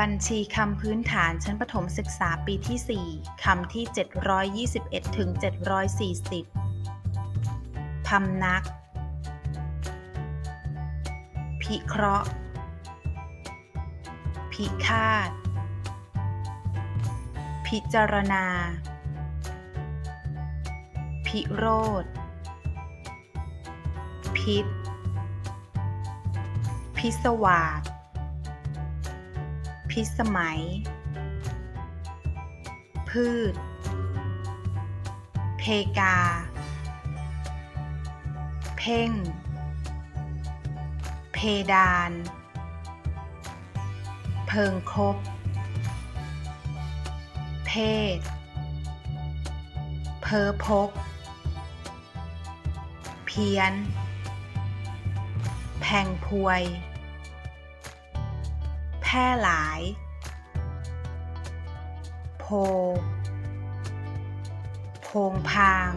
บัญชีคำพื้นฐานชั้นประถมศึกษาปีที่ 4 คำที่ 721 ถึง 740 พำนัก พิเคราะห์ พิฆาต พิจารณา พิโรธ พิษ พิศวาส พิสมัย พืช เพกา เพ่ง เพดาน เพิงคบ เพศ เพอพก เพี้ยน แพงพวย ร่หลาย โพ โพงพาง